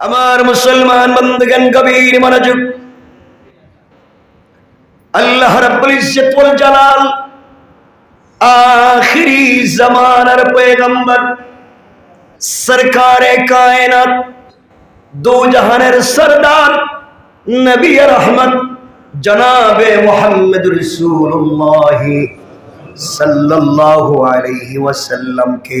আমার মুসলমান বন্ধুগণ কবির মনোযোগ। আল্লাহ রাব্বুল ইজ্জত ওয়াল জালাল আখিরি জামানার পয়গম্বর, সরকারে কায়নাত দো জাহানের সরদার, নবী রহমত, জনাবে মোহাম্মদ রসুল্লাহ সাল্লাল্লাহু আলাইহি ওয়াসাল্লামকে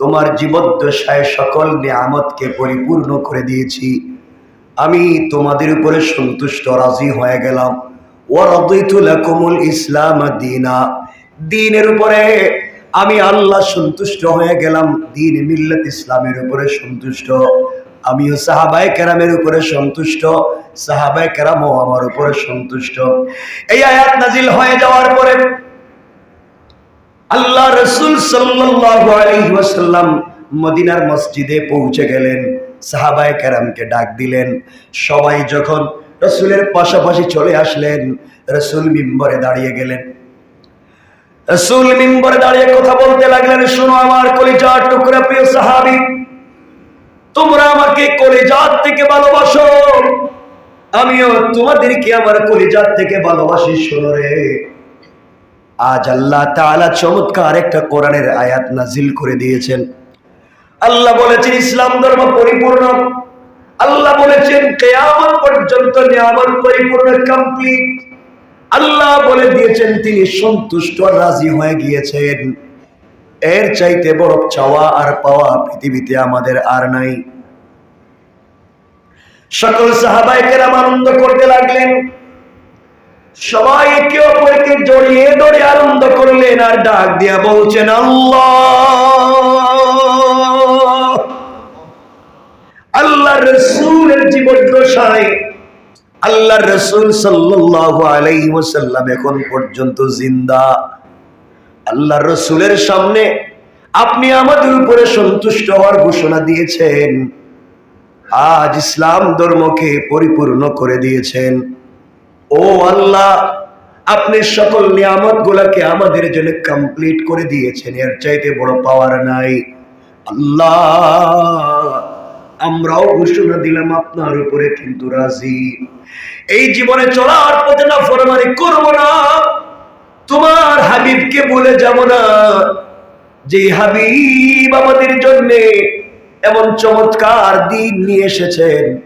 তোমার জীবদ্দশায় সকল নিয়ামতকে পরিপূর্ণ করে দিয়েছি। আমি তোমাদের উপরে সন্তুষ্ট রাজি হয়ে গেলাম। ওয়ারাদিতু লাকুমুল ইসলাম দিনা। দিনের উপরে আমি আল্লাহ সন্তুষ্ট হয়ে গেলাম। দিন মিল্লাত ইসলামের উপরে সন্তুষ্ট। আমিও সাহাবাই কেরামের উপরে সন্তুষ্ট। সাহাবাই কেরামও আমার উপরে সন্তুষ্ট। এই আয়াত নাজিল হয়ে যাওয়ার পরে আল্লাহ রসুল ওয়াসাল্লাম মদিনার মসজিদে পৌঁছে গেলেন। সাহাবায়ে কেরামকে ডাক দিলেন। সবাই যখন রসুলের পাশাপাশি চলে আসলেন, রসুল মিম্বরে দাঁড়িয়ে গেলেন। রসুল মিম্বরে দাঁড়িয়ে কথা বলতে লাগলেন, শোনো আমার কলিজার টুকরা প্রিয় সাহাবী, তোমরা আমাকে কলিজার থেকে ভালোবাসো। আমিও তোমাদেরকে আমার কলিজার থেকে ভালোবাসি, শোনো রে। আজ আল্লাহ তাআলা চমৎকার একটা কোরআনের আয়াত নাজিল করে দিয়েছেন। আল্লাহ বলেছেন, ইসলাম ধর্ম পরিপূর্ণ। আল্লাহ বলেছেন, কেয়ামত পর্যন্ত নিয়ামত পরিপূর্ণ কমপ্লিট আল্লাহ বলে দিয়েছেন, তিনি সন্তুষ্ট রাজি হয়ে গিয়েছেন। এর চাইতে বড় চাওয়া আর পাওয়া পৃথিবীতে আমাদের আর নাই। সকল সাহাবাই কেরাম আনন্দ করতে লাগলেন। সবাই একে অপরকে জড়িয়ে ধরে আনন্দ করলেন আর ডাক দিয়া বলছেন, আল্লাহ! রসুলের জীবন দশায় আল্লাহ রসুল ওয়াসাল্লাম এখন পর্যন্ত জিন্দা। আল্লাহ রসুলের সামনে আপনি আমাদের উপরে সন্তুষ্ট হওয়ার ঘোষণা দিয়েছেন। আজ ইসলাম ধর্মকে পরিপূর্ণ করে দিয়েছেন। ও আল্লাহ, আপনি সকল নিয়ামত গুলাকে আমাদের জন্য কমপ্লিট করে দিয়েছেন। এর চাইতে বড় পাওয়ার নাই। আল্লাহ, আমরাও ঘোষণা দিলাম আপনার উপরে কিন্তু রাজি। এই জীবনে চলার পথে না ফরমানি করব না। তোমার হাবিবকে বলে যাব না। যে হাবিব আমাদের জন্য এমন চমৎকার দিন নিয়ে এসেছেন,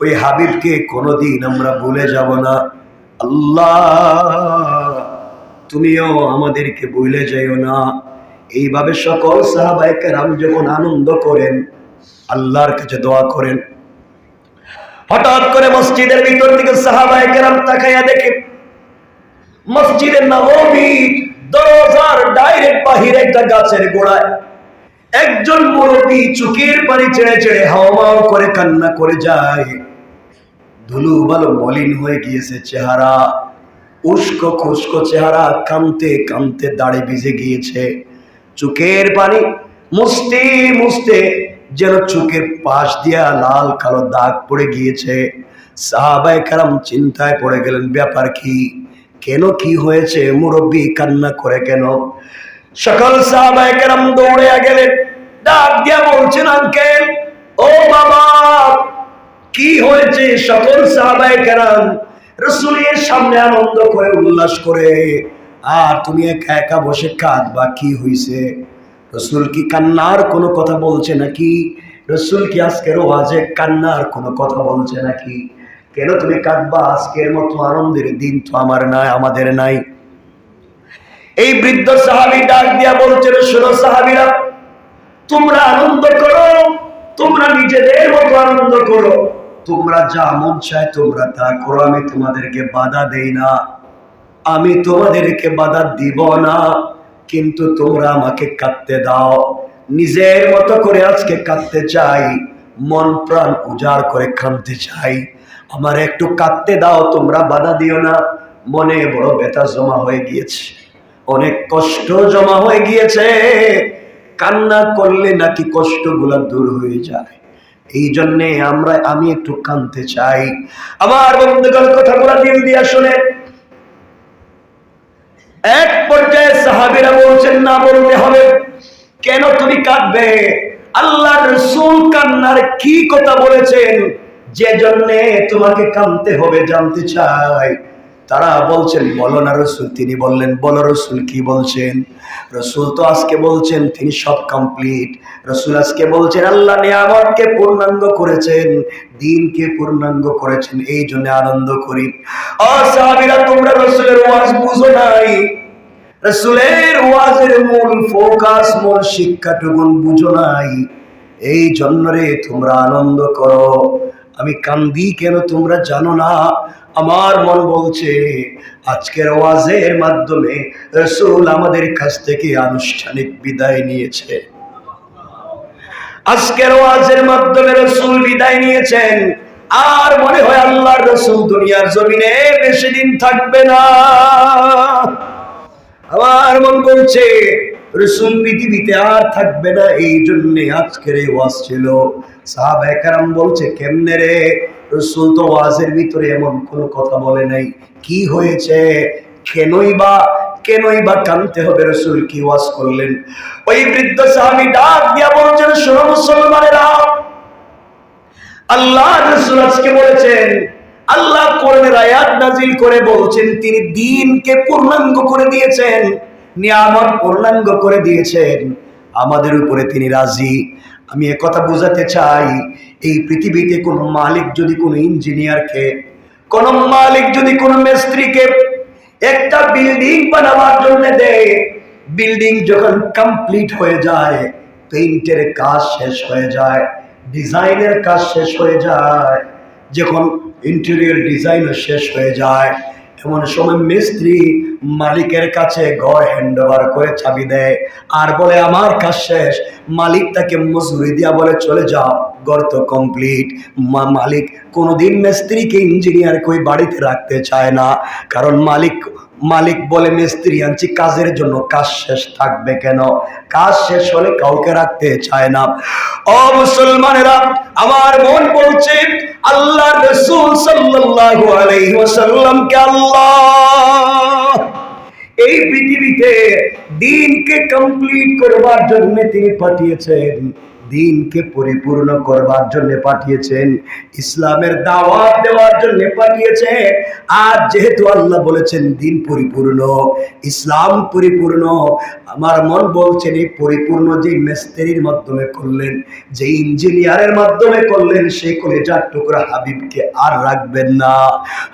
ওই হাবিবকে কোনোদিন আমরা ভুলে যাব না। আল্লাহ, তুমিও আমাদেরকে ভুলে যাইও না। এইভাবে সকল সাহাবাহিকের রাম যখন আনন্দ করেন, আল্লাহর কাছে দোয়া করেন। হঠাৎ করে মসজিদের ভিতর থেকে সাহাবাহিকের রাম তাকাইয়া দেখে, মসজিদের নবমী দরজার ডাইরেক্ট বাহিরে একটা গাছের গোড়ায় একজন মুরব্বী চুকির পানি ছেড়ে ছেড়ে হাওমাও করে কান্না করে যায়। ধুলু ভালো মলিন হয়ে গিয়েছে চেহারা। উস্কো খুস্কো চেহারা কামতে কামতে দাড়ি ভিজে গিয়েছে। চোখের পানি মুছতে মুছতে যেন চোখের পাশ দিয়া লাল কালো দাগ পড়ে গিয়েছে। সাহাবাই কারাম চিন্তায় পড়ে গেলেন, ব্যাপার কি? কেন কি হয়েছে? মুরব্বী কান্না করে কেন? সকল সাহাবাই কারাম দৌড়ে গেলেন, ডাক দিয়া বলছেন, আঙ্কেল, ও বাবা কি হয়েছে সকল সাহাবাই কেরাম রসুলের সামনে আনন্দ করে, উল্লাস করে, আর তুমি একা একা বসে কাঁদবা, কি হয়েছে রসুল কি কান্নার কোনো কথা বলছে নাকি? রসুল কি আজকের ওয়াজে কান্নার কোনো কথা বলছে নাকি? কেন তুমি কাঁদবা? আজকের মতো আনন্দের দিন তো আমার নাই, আমাদের নাই। এই বৃদ্ধ সাহাবি ডাক দিয়া বলছে শোনো সাহাবিরা, তোমরা আনন্দ করো, তোমরা নিজেদের মতো আনন্দ করো। তোমরা যা মন চায় তোমরা তা করো, আমি তোমাদেরকে বাধা দেই না। আমি তোমাদেরকে বাধা দিব না, কিন্তু তোমরা আমাকে কাঁদতে দাও। নিজের মতো করে আজকে কাঁদতে চাই, মন প্রাণ উজাড় করে কাঁদতে চাই। আমার একটু কাঁদতে দাও, তোমরা বাধা দিও না। মনে বড় ব্যথা জমা হয়ে গিয়েছে। অনেক কষ্ট জমা হয়ে গিয়েছে। কান্না করলে নাকি কষ্টগুলো দূর হয়ে যায়। এই জন্যে আমরা, আমি একটু কানতে চাই। আমার বন্ধুগণ, কথাগুলো দিল দিয়া শুনে এক পর্যায়ে সাহাবিরা বলছেন, না বলতে হবে। কেন তুমি কাঁদবে? আল্লাহ রসুল কান্নার কি কথা বলেছেন? যে জন্যে তোমাকে কানতে হবে, জানতে চাই। তারা বলছেন, বলো না রসুল। তিনি বললেন, বলো রসুল, কি বলছেন? রসুল তো আজকে বলছেন, তিনি সব কমপ্লিট রসুল আজকে বলছেন, আল্লাহ নিয়ামতকে পূর্ণাঙ্গ করেছেন, দিনকে পূর্ণাঙ্গ করেছেন, এই জন্য আনন্দ করি। অসাবিরা তোমরা রসুলের ওয়াজ বুঝো নাই। রসুলের ওয়াজের মূল ফোকাস মূল শিক্ষাটুকুন বুঝো নাই। এই জন্য রে তোমরা আনন্দ করো। আমি কান্দি কেন তোমরা জানো না? আমার মন বলছে, আজকের ওয়াজের মাধ্যমে রসুল আমাদের কাছ থেকে আনুষ্ঠানিক বিদায় নিয়েছে। আজকের ওয়াজের মাধ্যমে রসুল বিদায় নিয়েছেন। আর মনে হয় আল্লাহর রসুল দুনিয়ার জমিনে বেশি দিন থাকবে না। আমার মন বলছে রসুল পৃথিবীতে আর থাকবে না, এই জন্যে আজকের এই ওয়াজ ছিল। সাহাবাহাম বলছে, কেমনে রে? রসুল তো ওয়াজের ভিতরে এমন কোনো কথা বলে নাই। কি হয়েছে? কেনই বা কেনই বা কানতে হবে রসুল, কি ওয়াজ করলেন? ওই বৃদ্ধ সাহাবি ডাক দিয়া বলছেন, শোনো মুসলমানেরা, আল্লাহ রসুল আজকে বলেছেন, আল্লাহ কোরআনের আয়াত নাজিল করে বলছেন, তিনি দিনকে পূর্ণাঙ্গ করে দিয়েছেন। নিয়ামত পূর্ণাঙ্গ করে দিয়েছেন। আমাদের উপরে তিনি রাজি। আমি কথা বোঝাতে চাই, এই পৃথিবীতে কোনো মালিক যদি কোনো ইঞ্জিনিয়ারকে, কোন মালিক যদি কোনো মিস্ত্রিকে একটা বিল্ডিং বানাবার জন্য দেয়, বিল্ডিং যখন কমপ্লিট হয়ে যায়, পেইন্টের কাজ শেষ হয়ে যায়, ডিজাইনের কাজ শেষ হয়ে যায়, যখন ইন্টেরিয়র ডিজাইনও শেষ হয়ে যায় এমন সময় মিস্ত্রি মালিকের কাছে ঘর হ্যান্ড ওভার করে চাবি দেয় আর বলে, আমার কাজ শেষ। মালিক তাকে মজুরি দিয়া বলে, চলে যাও। ঘর তো কমপ্লিট মালিক কোনোদিন মিস্ত্রিকে ইঞ্জিনিয়ার কই বাড়িতে রাখতে চায় না। কারণ মালিক মালিক বলে, মিস্ত্রি, আনছি, কাজের জন্য কাজ শেষ থাকবে কেন? কাজ শেষ হলে কাউকে রাখতে চায় না। ও মুসলমানেরা, আমার মন বলছে আল্লাহ রসুল সাল্লাল্লাহু আলাইহি আল্লাহ। এই পৃথিবীতে দিনকে কমপ্লিট করবার জন্য তিনি পাঠিয়েছেন। দিনকে পরিপূর্ণ করবার জন্য পাঠিয়েছেন, ইসলামের দাওয়াত দেওয়ার জন্য পাঠিয়েছেন। আর যেহেতু আল্লাহ বলেছেন দিন পরিপূর্ণ, ইসলাম পরিপূর্ণ, আমার মন বলছেন এই পরিপূর্ণ যে মিস্ত্রির মাধ্যমে করলেন, যে ইঞ্জিনিয়ারের মাধ্যমে করলেন সেই কলেজার টুকরা হাবিবকে আর রাখবেন না।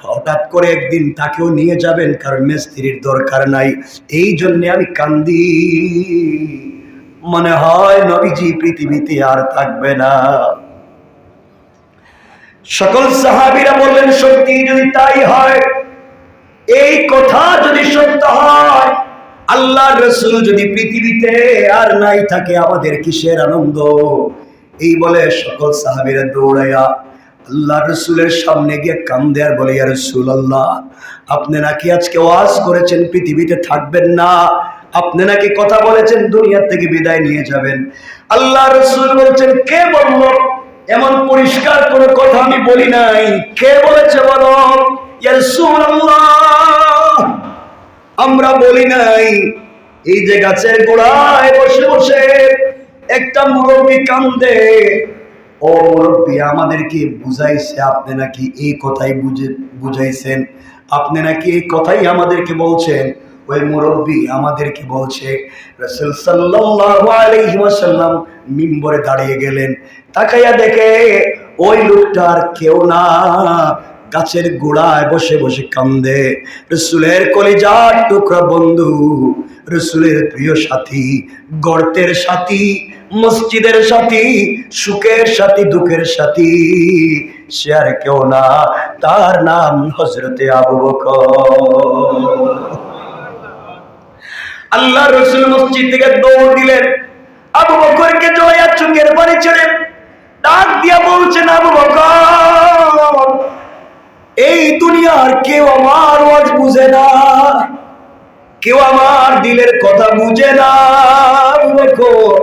হঠাৎ করে একদিন তাকেও নিয়ে যাবেন, কারণ মিস্ত্রির দরকার নাই। এই জন্যে আমি কান্দি। মনে হয় নবীজি পৃথিবীতে আর থাকবে না। সকল সাহাবিরা বললেন, সত্যি যদি তাই হয়, এই কথা যদি সত্য হয় আল্লাহ রসুল যদি পৃথিবীতে আর নাই থাকে, আমাদের কিসের আনন্দ? এই বলে সকল সাহাবিরা দৌড়াইয়া আল্লাহ রসুলের সামনে গিয়ে কান্দে আর বলে, ইয়া রসুল আল্লাহ আপনি নাকি আজকে ওয়াজ করেছেন, পৃথিবীতে থাকবেন না আপনি নাকি কথা বলেছেন, দুনিয়ার থেকে বিদায় নিয়ে যাবেন। আল্লাহ রসুল বলছেন, কে বলল? এমন পরিষ্কার কোনো কথা আমি বলি নাই। কে বলেছে বলো? আমরা বলি নাই। এই যে গাছের গোড়ায় বসে বসে একটা মুরব্বী কান্দে। ও মুরব্বী, আমাদেরকে বুঝাইছে, আপনি নাকি এই কথাই বুঝে বুঝাইছেন। আপনি নাকি এই কথাই আমাদেরকে বলছেন। ওই মুরব্বী আমাদেরকে বলছে, রসুল ওয়াসাল্লাম মিম্বরে দাঁড়িয়ে গেলেন। তাকাইয়া দেখে ওই লোকটার কেউ না, গাছের গোড়ায় বসে বসে কান্দে। রসুলের কলিজার টুকরা বন্ধু, রসুলের প্রিয় সাথী, গর্তের সাথী, মসজিদের সাথী, সুখের সাথী, দুঃখের সাথী, সে আর কেউ না, তার নাম হজরতে আবু বকর। আল্লাহ রসুল মসজিদ থেকে দৌড় দিলেন। আবু বকরকে জয়া চোখের পানি ছেড়ে ডাক দিয়া বলছেন আবু বকর এই দুনিয়ার কেউ আমার ওয়াজ বুঝে না। কেউ আমার দিলের কথা বুঝে না আবু বকর,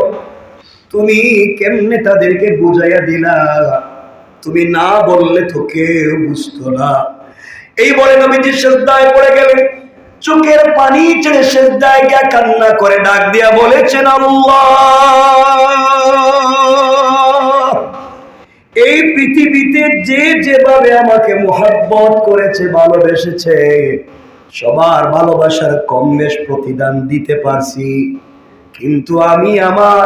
তুমি কেমনে তাদেরকে বুঝাইয়া দিলা? তুমি না বললে তো কেউ বুঝতো না। এই বলে নবীজি শ্রদ্ধায় পড়ে গেলেন। চোখের পানি ছেড়ে শ্রদ্ধায় গিয়া কান্না করে ডাক দিয়া বলেছেন এই পৃথিবীতে যে যেভাবে আমাকে মোহাব্বত করেছে, ভালোবেসেছে, সবার ভালোবাসার কম বেশ প্রতিদান দিতে পারছি। কিন্তু আমি আমার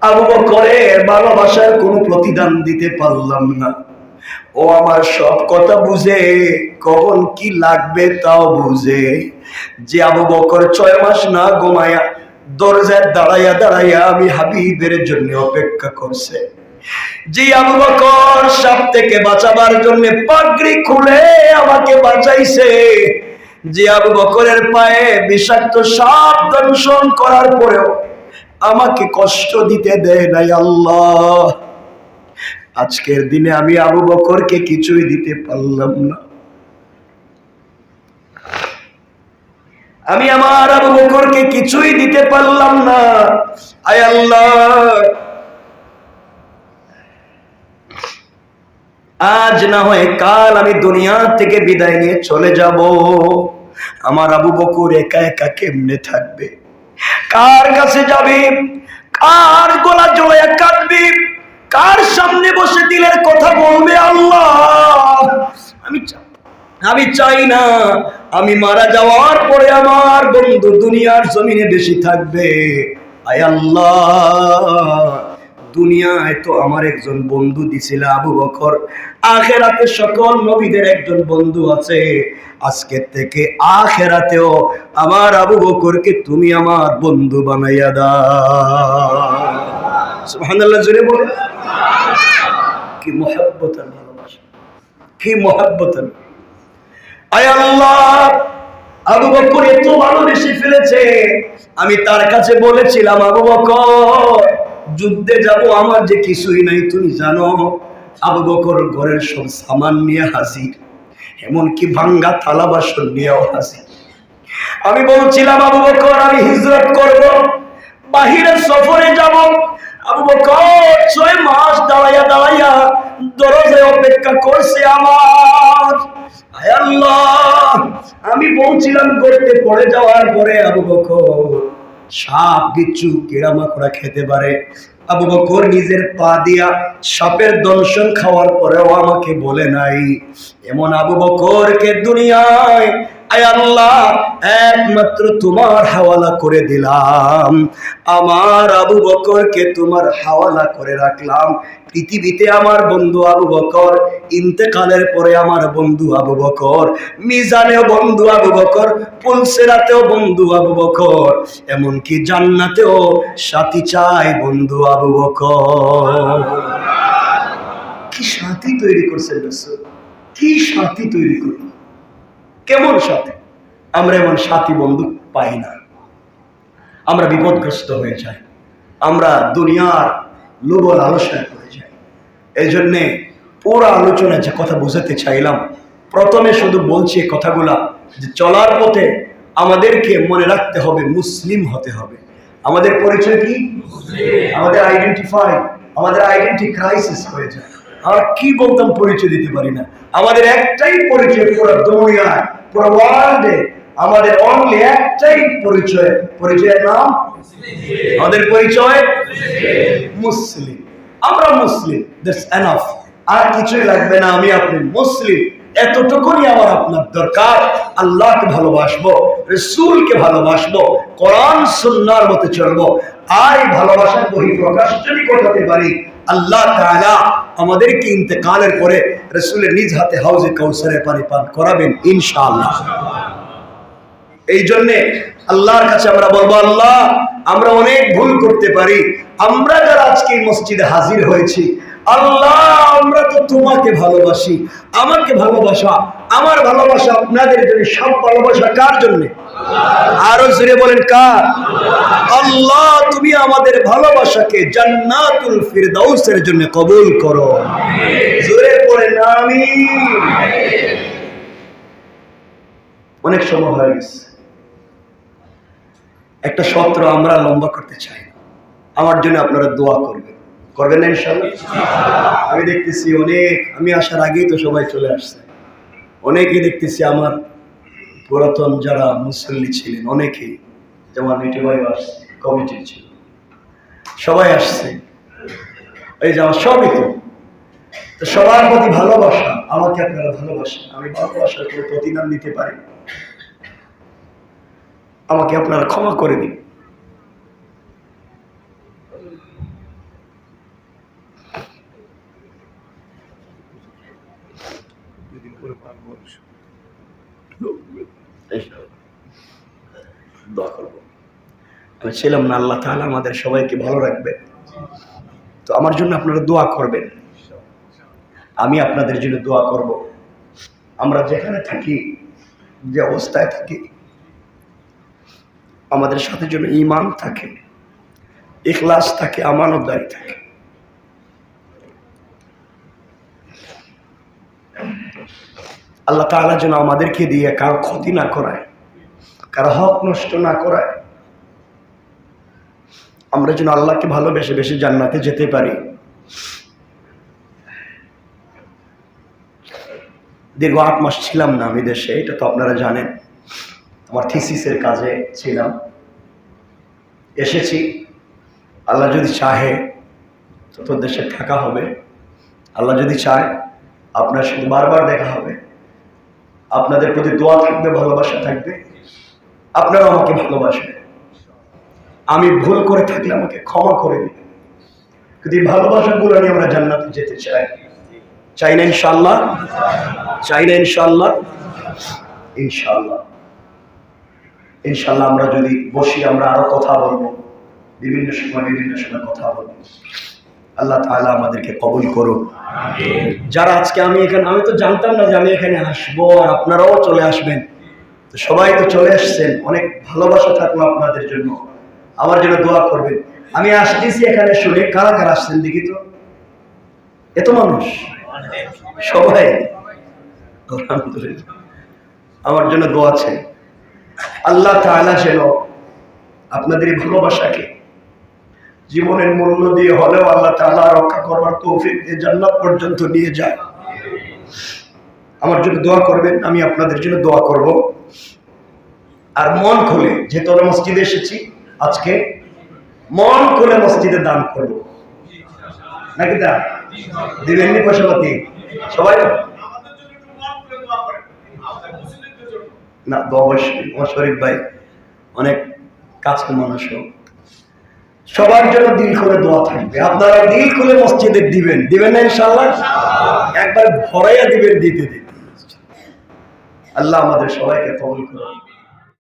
আবু বকরের ভালোবাসার কোনো প্রতিদান দিতে পারলাম না। ও আমার সব কথা বুঝে, কখন কি লাগবে তাও বুঝে। যে আবু বকর ছয় মাস না ঘুমায়া দরজায় দাঁড়াইয়া দাঁড়াইয়া আমি হাবিবের জন্য অপেক্ষা করছে। যে আবু বকর সাপ থেকে বাঁচাবার জন্য পাগড়ি খুলে আমাকে বাঁচাইছে। যে আবু বকরের পায়ে বিষাক্ত সাপ দংশন করার পরেও আমাকে কষ্ট দিতে দেয় নাই আল্লাহ। আজকের দিনে আমি আবু বকরকে কিছুই দিতে পারলাম না। আমি আমার আবু বকরকে কিছুই দিতে পারলাম না। আয় আল্লাহ। আজ না হয় কাল আমি দুনিয়া থেকে বিদায় নিয়ে চলে যাব। আমার আবু বকুর একা একা কেমনে থাকবে? কার কাছে যাবে? কার গলা জড়াইয়া কাঁদবে? কার সামনে বসে দিলের কথা বলবে আল্লাহ? আমি আমি চাই না। আমি মারা যাওয়ার পরে আমার বন্ধু দুনিয়ার জমিনে বেশি থাকবে। আল্লাহ। দুনিয়ায় তো আমার একজন বন্ধু দিছিল আবু বকর। আখেরাতে সকল নবীদের একজন বন্ধু আছে। আজকে থেকে আখেরাতেও আমার আবু বকরকে তুমি আমার বন্ধু বানাইয়া দাও। জোরে বলে কি মোহাব্বত কি মোহাব্বত আবু বকর এত ভালোবেসে ফেলেছে আমি তার কাছে বলেছিলাম, আবু বকর, যুদ্ধে যাব, আমার যে কিছুই নাই, তুমি জানো, আবু বকর ঘরের সব সামান নিয়ে হাজির, এমনকি ভাঙ্গা থালা বাসন নিয়েও হাজির। আমি বলছিলাম, আবু বকর, আমি হিজরত করব, বাহিরে সফরে যাব, আবু বকর, ছয় মাস দাঁড়াইয়া দাঁড়াইয়া দরজায় অপেক্ষা করছে আমার। আমি পৌঁছিলাম করতে পড়ে যাওয়ার পরে আবু বকর সাপ কেড়া মাকড়া খেতে পারে। আবু বকর নিজের পা দিয়া সাপের দর্শন খাওয়ার পরেও আমাকে বলে নাই, এমন আবু বকরকে দুনিয়ায় একমাত্র তোমার হাওয়ালা করে দিলাম। আমার আবু বকরকে তোমার হাওয়ালা করে রাখলাম। পৃথিবীতে আমার বন্ধু আবু বকর, ইন্তেকালের পরে আমার বন্ধু আবু বকর, মিজানেও বন্ধু আবু বকর, পুলসেরাতেও বন্ধু আবু বকর, এমনকি জান্নাতেও সাথী চাই বন্ধু আবু বকর। কি সাথী তৈরি করছেন কি সাথী তৈরি করলেন? কেমন সাথী? আমরা এমন সাথী বন্ধু পাই না। আমরা বিপদগ্রস্ত হয়ে যাই। আমরা দুনিয়ার লোভ লালসায় পড়ে যাই। এই জন্যে পুরো আলোচনায় যে কথা বোঝাতে চাইলাম প্রথমে শুধু বলছি এই কথাগুলা যে চলার পথে আমাদেরকে মনে রাখতে হবে মুসলিম হতে হবে। আমাদের পরিচয় কি? আমাদের আইডেন্টিফাই আমাদের আইডেন্টি ক্রাইসিস হয়ে যায়। আমরা কি বলতাম পরিচয় দিতে পারি না। আমাদের একটাই পরিচয় পুরো দুনিয়ায়, পুরো ওয়ার্ল্ডে আমাদের অনলি একটাই পরিচয়। পরিচয়ের নাম? আমাদের পরিচয়? মুসলিম। আমরা মুসলিম। দ্যাটস আর কিছুই লাগবে না, আমি আপনি মুসলিম। এতটুকুনি আমার আপনার দরকার। আল্লাহকে ভালোবাসবো, রসুলকে ভালোবাসবো, কোরআন, সুন্নার মতে চলবো। আর এই ভালোবাসার বহি প্রকাশ যদি ঘটাতে পারি আল্লাহ আমাদেরকে ইন্তেকালের পরে রসুলের নিজ হাতে হাউজে কাউসারের পানি পান করাবেন, ইনশাআল্লাহ। এই জন্যে আল্লাহর কাছে আমরা বলব, আল্লাহ, আমরা অনেক ভুল করতে পারি। আমরা যারা আজকে মসজিদে হাজির হয়েছি, আল্লাহ, আমরা তো তোমাকে ভালোবাসি। আমাকে ভালোবাসা, আমার ভালোবাসা আপনাদের জন্য, সব ভালোবাসা কার জন্য? আরও বলেন কার? আল্লাহ, তুমি আমাদের ভালোবাসাকে জান্নাতুল ফিরদাউসের জন্য কবুল করো। পড়েন আমিন। অনেক সময় হয়ে গেছে। একটা সত্র আমরা লম্বা করতে চাই আমার জন্য আপনারা দোয়া করবেন। করবেন না ইনশাল্লাহ আমি দেখতেছি অনেক, আমি আসার আগেই তো সবাই চলে আসছে। অনেকেই দেখতেছি আমার পুরাতন যারা মুসল্লি ছিলেন, অনেকেই, যেমন মিঠু ভাই আসছে ছিল। সবাই আসছে। এই যে আমার সবই তো। সবার প্রতি ভালোবাসা, আমাকে আপনারা ভালোবাসেন। আমি ভালোবাসার কোনো প্রতিদান দিতে পারি আমাকে আপনারা ক্ষমা করে দিন। দোয়া করব। ছিলাম না, আল্লাহ তাহলে আমাদের সবাইকে ভালো রাখবে। তো আমার জন্য আপনারা দোয়া করবেন। আমি আপনাদের জন্য দোয়া করব। আমরা যেখানে থাকি, যে অবস্থায় থাকি, আমাদের সাথে যেন ইমান থাকে, ইখলাস থাকে, আমানতদারি থাকে। আল্লাহ তাআলা যেন আমাদেরকে দিয়ে কারও ক্ষতি না করায়, কারও হক নষ্ট না করায়। আমরা যেন আল্লাহকে ভালোবেসে বেশি জান্নাতে যেতে পারি। দীর্ঘ আট মাস ছিলাম না আমি দেশে, এটা তো আপনারা জানেন। আমার থিসিসের কাজে ছিলাম। এসেছি। আল্লাহ যদি চাহে তো তোর দেশে থাকা হবে। আল্লাহ যদি চায়, আপনার সাথে বারবার দেখা হবে। আপনাদের প্রতি দোয়া থাকবে, ভালোবাসা থাকবে। আপনারাও আমাকে ভালোবাসবেন আমি ভুল করে থাকলে আমাকে ক্ষমা করে দিন। কিন্তু এই ভালোবাসাগুলো নিয়ে আমরা জান্নাতে যেতে চাই চাই না ইনশাল্লাহ চাই না ইনশাল্লাহ ইনশাল্লাহ ইনশাল্লাহ আমরা যদি বসি, আমরা আরও কথা বলব। বিভিন্ন সময় বিভিন্ন সময় কথা বলব। আল্লাহ তাআলা আমাদেরকে কবল করুক। যারা আজকে আমি এখানে, আমি তো জানতাম না যে আমি এখানে আসব আর আপনারাও চলে আসবেন। তো সবাই তো চলে আসছেন, অনেক ভালোবাসা থাকল আপনাদের জন্য। আমার জন্য দোয়া করবেন। আমি আসতেছি এখানে শুনে, কারা কারা আসছেন দেখি তো? এত মানুষ? সবাই? আমার জন্য দোয়া আছে আল্লাহ তাআলা যেন আপনাদের এই ভালোবাসাকে জীবনের মূল্য দিয়ে হলেও আল্লাহ তাআলা রক্ষা করবার তৌফিক দিয়ে জান্নাত পর্যন্ত নিয়ে যায়। আমার জন্য দোয়া করবেন, আমি আপনাদের জন্য দোয়া করব। আর মন খুলে, যেহেতু আমরা মসজিদে এসেছি, আজকে মন খুলে মসজিদে দান করব। নাকি দা দিবেননি পয়সাপাতি সবাই না, তো অবশ্যই শরীফ ভাই অনেক কাছের মানুষও। সবার জন্য দিল করে দোয়া থাকবে। আপনারা দিল খুলে মসজিদে দিবেন। দিবেন না ইনশাল্লাহ একবার ভরাইয়া দিবেন দিতে দিতে। আল্লাহ আমাদের সবাইকে কবল করুন